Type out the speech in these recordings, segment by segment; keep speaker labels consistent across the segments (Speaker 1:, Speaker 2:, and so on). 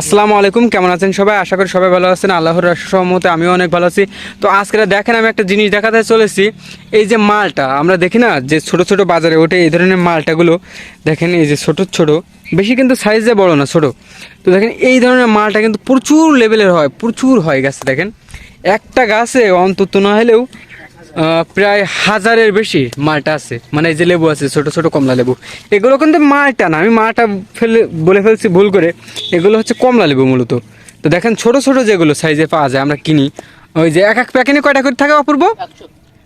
Speaker 1: আসসালামু আলাইকুম, কেমন আছেন সবাই? আশা করি সবাই ভালো আছেন। আল্লাহর সহমতে আমিও অনেক ভালো আছি। তো আজকে দেখেন, আমি একটা জিনিস দেখাতে চলেছি। এই যে মালটা, আমরা দেখি না যে ছোট ছোট বাজারে ওঠে এই ধরনের মালটাগুলো। দেখেন, এই যে ছোট ছোট, বেশি কিন্তু সাইজে বড় না, ছোট। তো দেখেন, এই ধরনের মালটা কিন্তু প্রচুর লেভেলের হয়, প্রচুর হয় গাছে, দেখেন। একটা গাছে অন্তত না হলেও প্রায় হাজারের বেশি মালটা আছে। মানে যে লেবু আছে ছোট ছোট কমলা লেবু। এগুলো কিন্তু মালটা না আমি মালটা ফেলে বলে ফেলছি ভুল করে। এগুলো হচ্ছে কমলা লেবু মূলত। তো দেখেন ছোট ছোট যেগুলো সাইজে পাওয়া যায় আমরা কিনি। ওই যে এক এক প্যাকেটে কয়টা করে থাকে অপূর্ব?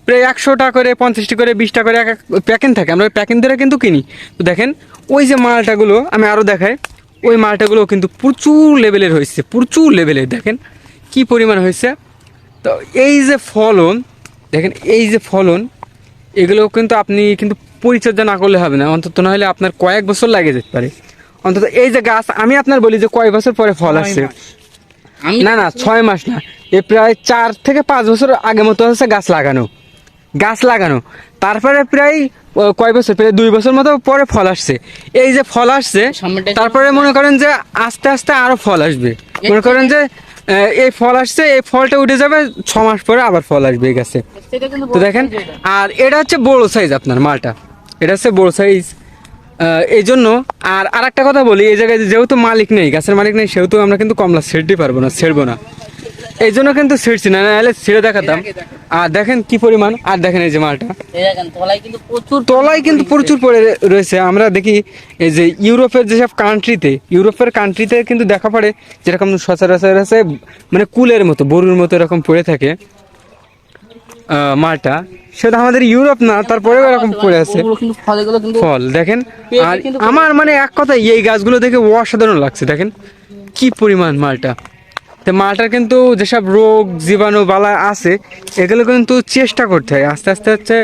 Speaker 1: প্রায় একশোটা করে পঞ্চাশটি করে বিশটা করে এক এক প্যাকেট থাকে। আমরা ওই প্যাকেট ধরে কিন্তু কিনি। তো দেখেন ওই যে মালটাগুলো আমি আরও দেখাই। ওই মালটাগুলো কিন্তু প্রচুর লেভেলের হয়েছে প্রচুর লেভেলের দেখেন কি পরিমাণ হয়েছে? তো এই যে ফলন দেখেন এই যে ফলন এগুলো কিন্তু আপনি কিন্তু পরিচর্যা না করলে হবে না। অন্তত না হলে আপনার কয়েক বছর লাগে যেতে পারে। অন্তত এই যে গাছ আমি আপনার বলি যে কয়েক বছর পরে ফল আসছে। না না ছয় মাস না। এ প্রায় চার থেকে পাঁচ বছর আগে মতো হচ্ছে গাছ লাগানো। গাছ লাগানো। তারপরে প্রায় কয় বছর প্রায় দুই বছর মতো পরে ফল আসছে। এই যে ফল আসছে তারপরে মনে করেন যে আস্তে আস্তে আরও ফল আসবে। মনে করেন যে এই ফল আসছে এই ফলটা উঠে যাবে ছ মাস পরে আবার ফল আসবে এই গাছে। তো দেখেন আর এটা হচ্ছে বড় সাইজ আপনার মালটা। এটা হচ্ছে বড় সাইজ এই জন্য আর আর একটা কথা বলি এই জায়গায় যেহেতু মালিক নেই গাছের মালিক নেই সেহেতু আমরা কিন্তু কমলা ছেড়তে পারব না ছেড়বো না। এই জন্য কিন্তু ছিঁড়ছি না নাহলে ছিঁড়ে দেখাতাম। আর দেখেন কি পরিমাণ আর দেখেন এই যে মালটা।
Speaker 2: তলায় কিন্তু প্রচুর
Speaker 1: তলায় কিন্তু প্রচুর পড়ে রয়েছে। আমরা দেখি এই যে ইউরোপের যেসব কান্ট্রিতে ইউরোপের কান্ট্রিতে কিন্তু দেখা পড়ে যেরকম সচরাচর আছে মানে কুলের মতো গরুর মতো এরকম পড়ে থাকে আহ, মালটা। সেটা আমাদের ইউরোপ না তারপরেও এরকম পড়ে আছে। ফল দেখেন। আর আমার মানে এক কথা এই গাছগুলো দেখে অসাধারণ লাগছে দেখেন। কি পরিমাণ মালটা। তো মালটার কিন্তু যেসব রোগ, জীবাণু, বালা আছে, এগুলো কিন্তু চেষ্টা করতে হয়। আস্তে আস্তে হচ্ছে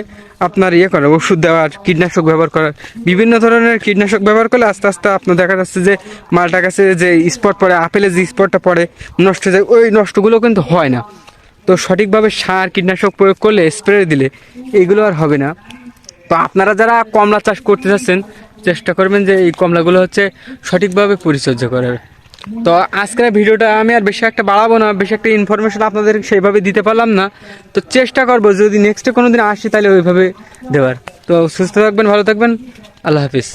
Speaker 1: আপনার ইয়ে করার, ওষুধ দেওয়ার, কীটনাশক ব্যবহার করার। বিভিন্ন ধরনের কীটনাশক ব্যবহার করলে আস্তে আস্তে আপনার দেখা যাচ্ছে যে মালটার কাছে যে স্পট পড়ে আপেলের যে স্পটটা পড়ে, নষ্ট যায়, ওই নষ্টগুলো কিন্তু হয় না। তো সঠিকভাবে সার, কীটনাশক প্রয়োগ করলে স্প্রে দিলে এগুলো আর হবে না। তো আপনারা যারা কমলা চাষ করতে চাচ্ছেন চেষ্টা করবেন যে এই কমলাগুলো হচ্ছে সঠিকভাবে পরিচর্যা করার। তো আজকের ভিডিওটা আমি আর বেশি একটা বাড়াবো না, বেশি একটা ইনফরমেশন আপনাদের সেইভাবে দিতে পারলাম না। তো চেষ্টা করব, যদি নেক্সটে কোনো দিন আসি তাহলে ওইভাবে দেওয়ার। তো সুস্থ থাকবেন, ভালো থাকবেন, আল্লাহ হাফিজ।